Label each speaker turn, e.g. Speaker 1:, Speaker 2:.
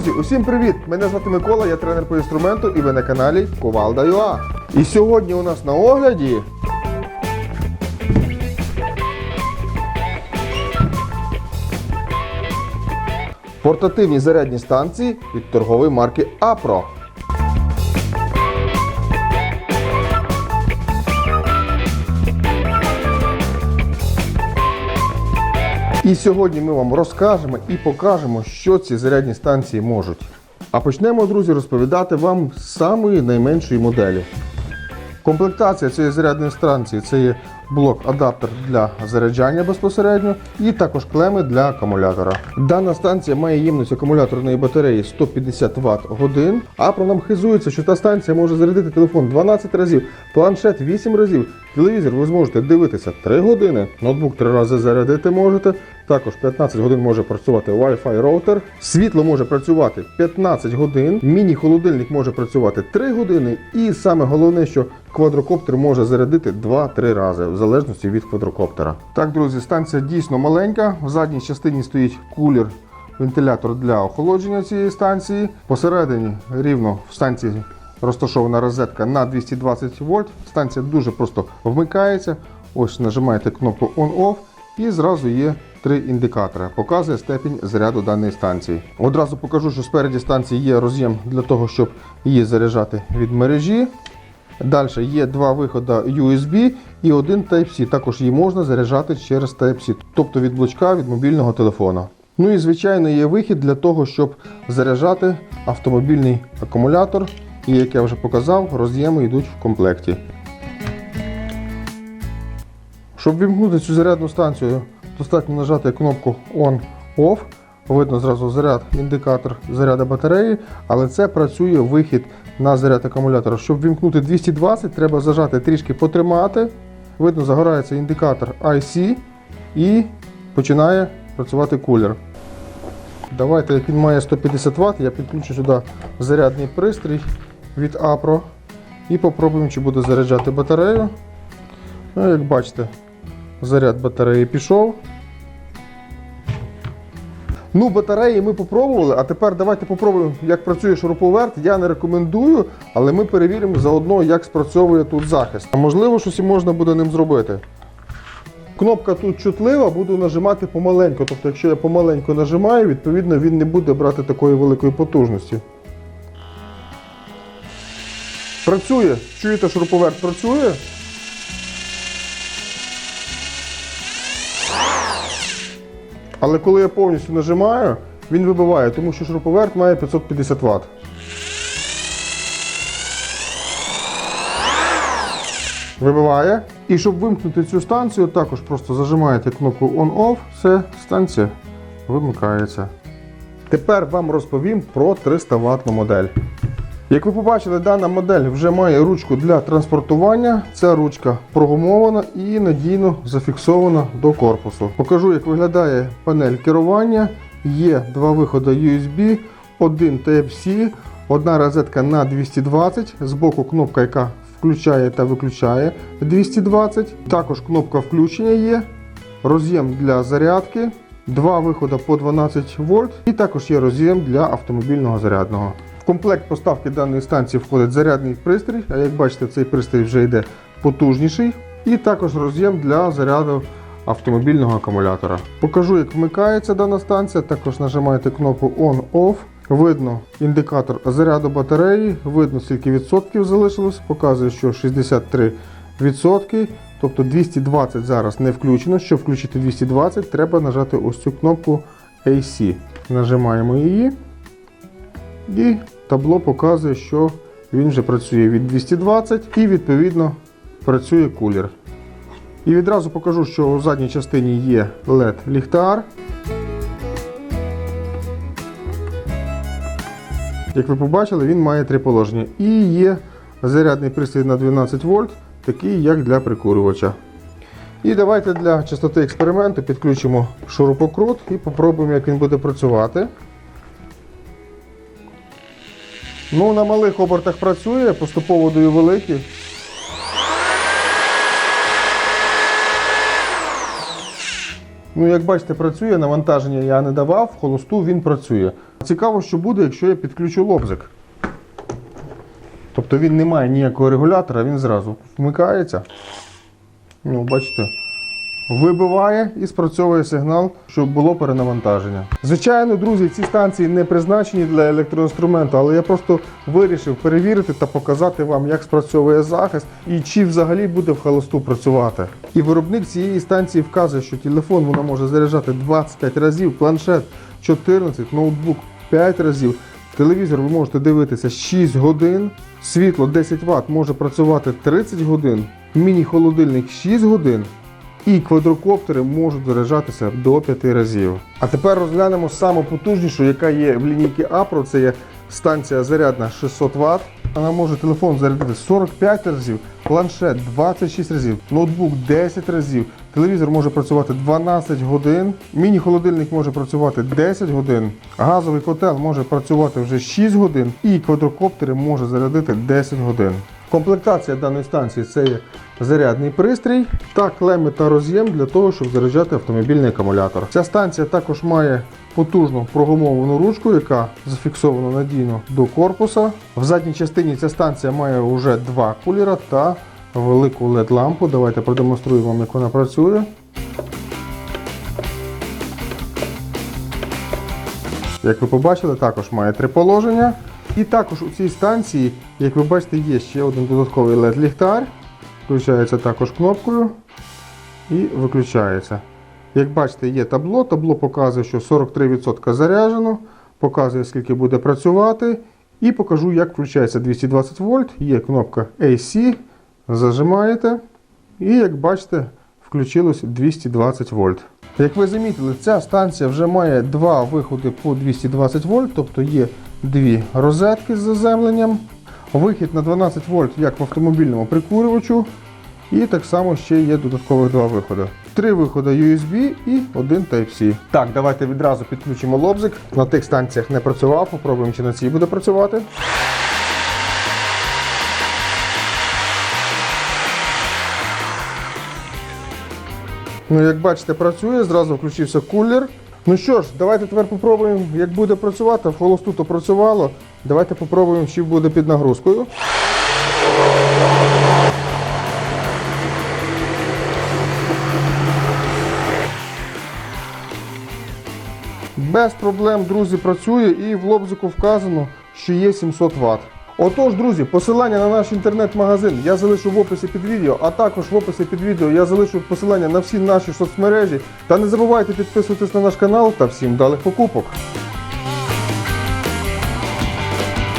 Speaker 1: Друзі, усім привіт! Мене звати Микола, я тренер по інструменту і ви на каналі Ковалда.ua. І сьогодні у нас на огляді. Портативні зарядні станції від торгової марки Апро. І сьогодні ми вам розкажемо і покажемо, що ці зарядні станції можуть. А почнемо, друзі, розповідати вам з самої найменшої моделі. Комплектація цієї зарядної станції це є блок-адаптер для заряджання безпосередньо і також клеми для акумулятора. Дана станція має ємність акумуляторної батареї 150 Вт годин. Апро нам хизується, що та станція може зарядити телефон 12 разів, планшет 8 разів, телевізор ви зможете дивитися 3 години, ноутбук 3 рази зарядити можете. Також 15 годин може працювати Wi-Fi роутер. Світло може працювати 15 годин. Міні-холодильник може працювати 3 години. І саме головне, що квадрокоптер може зарядити 2-3 рази, залежності від квадрокоптера. Так, друзі, станція дійсно маленька. В задній частині стоїть кулер. Вентилятор для охолодження цієї станції. Посередині рівно в станції розташована розетка на 220 вольт. Станція дуже просто вмикається. Ось нажимаєте кнопку On-Off і зразу є три індикатори. Показує степінь заряду даної станції. Одразу покажу, що спереді станції є роз'єм для того, щоб її заряджати від мережі. Далі є два виходи USB і один Type-C. Також її можна заряджати через Type-C, тобто від блочка від мобільного телефона. Ну і звичайно є вихід для того, щоб заряджати автомобільний акумулятор. І як я вже показав, роз'єми йдуть в комплекті. Щоб вімкнути цю зарядну станцію, достатньо нажати кнопку On-Off. Видно зразу заряд, індикатор заряду батареї, але це працює вихід на заряд акумулятора. Щоб вімкнути 220, треба зажати трішки потримати. Видно, загорається індикатор IC і починає працювати кулер. Давайте, як він має 150 Вт, я підключу сюди зарядний пристрій від Apro і попробуємо, чи буде заряджати батарею. Ну, як бачите, заряд батареї пішов. Ну, батареї ми попробували, а тепер давайте попробуємо, як працює шуруповерт. Я не рекомендую, але ми перевіримо заодно, як спрацьовує тут захист. А можливо, щось і можна буде ним зробити. Кнопка тут чутлива, буду нажимати помаленьку. Тобто, якщо я помаленьку нажимаю, відповідно він не буде брати такої великої потужності. Працює. Чуєте, шуруповерт працює? Але коли я повністю нажимаю, він вибиває, тому що шуруповерт має 550 Вт. Вибиває. І щоб вимкнути цю станцію, також просто зажимаєте кнопку On-Off, все, станція вимикається. Тепер вам розповім про 300 Вт модель. Як ви побачили, дана модель вже має ручку для транспортування. Ця ручка прогумована і надійно зафіксована до корпусу. Покажу, як виглядає панель керування. Є два виходи USB, один Type-C, одна розетка на 220, збоку кнопка, яка включає та виключає 220. Також кнопка включення є, роз'єм для зарядки, два виходи по 12 вольт і також є роз'єм для автомобільного зарядного. В комплект поставки даної станції входить зарядний пристрій, а як бачите, цей пристрій вже йде потужніший. І також роз'єм для заряду автомобільного акумулятора. Покажу, як вмикається дана станція. Також нажимаєте кнопку On-Off. Видно індикатор заряду батареї, видно скільки відсотків залишилось, показує, що 63 відсотки. Тобто 220 зараз не включено. Щоб включити 220, треба нажати ось цю кнопку AC. Нажимаємо її. І табло показує, що він вже працює від 220 і відповідно працює кулер. І відразу покажу, що у задній частині є LED ліхтар. Як ви побачили, він має три положення. І є зарядний пристрій на 12 вольт, такий як для прикурювача. І давайте для частоти експерименту підключимо шурупокрут і попробуємо, як він буде працювати. Ну, на малих обертах працює, поступово даю великі. Ну, як бачите, працює, навантаження я не давав, холосту він працює. Цікаво, що буде, якщо я підключу лобзик. Тобто він не має ніякого регулятора, він зразу вмикається. Ну, бачите, вибиває і спрацьовує сигнал, щоб було перенавантаження. Звичайно, друзі, ці станції не призначені для електроінструменту, але я просто вирішив перевірити та показати вам, як спрацьовує захист і чи взагалі буде в холосту працювати. І виробник цієї станції вказує, що телефон вона може заряджати 25 разів, планшет 14, ноутбук 5 разів. Телевізор ви можете дивитися 6 годин, світло 10 Вт може працювати 30 годин, міні-холодильник 6 годин, і квадрокоптери можуть заряджатися до 5 разів. А тепер розглянемо саму потужнішу, яка є в лінійці Apro. Це є станція зарядна 600 Вт. Вона може телефон зарядити 45 разів, планшет 26 разів, ноутбук 10 разів, телевізор може працювати 12 годин, міні-холодильник може працювати 10 годин, газовий котел може працювати вже 6 годин і квадрокоптери може зарядити 10 годин. Комплектація даної станції це зарядний пристрій та клеми та роз'єм для того, щоб заряджати автомобільний акумулятор. Ця станція також має потужну прогумовану ручку, яка зафіксована надійно до корпуса. В задній частині ця станція має вже два кулера та велику LED-лампу. Давайте продемонструю вам, як вона працює. Як ви побачили, також має три положення. І також у цій станції, як ви бачите, є ще один додатковий LED-ліхтар. Включається також кнопкою і виключається. Як бачите, є табло. Табло показує, що 43% заряджено, показує, скільки буде працювати. І покажу, як включається 220 вольт. Є кнопка AC, зажимаєте. І як бачите, включилось 220 вольт. Як ви замітили, ця станція вже має два виходи по 220 вольт, тобто є дві розетки з заземленням. Вихід на 12 вольт, як в автомобільному прикурювачу. І так само ще є додаткових два виходи. Три виходи USB і один Type-C. Так, давайте відразу підключимо лобзик. На тих станціях не працював, попробуємо, чи на цій буде працювати. Ну, як бачите, працює, зразу включився кулер. Ну що ж, давайте тепер попробуємо, як буде працювати. В холосту то працювало. Давайте попробуємо, чи буде під нагрузкою. Без проблем, друзі, працює і в лобзику вказано, що є 700 Вт. Отож, друзі, посилання на наш інтернет-магазин я залишу в описі під відео, а також в описі під відео я залишу посилання на всі наші соцмережі. Та не забувайте підписуватись на наш канал та всім вдалих покупок.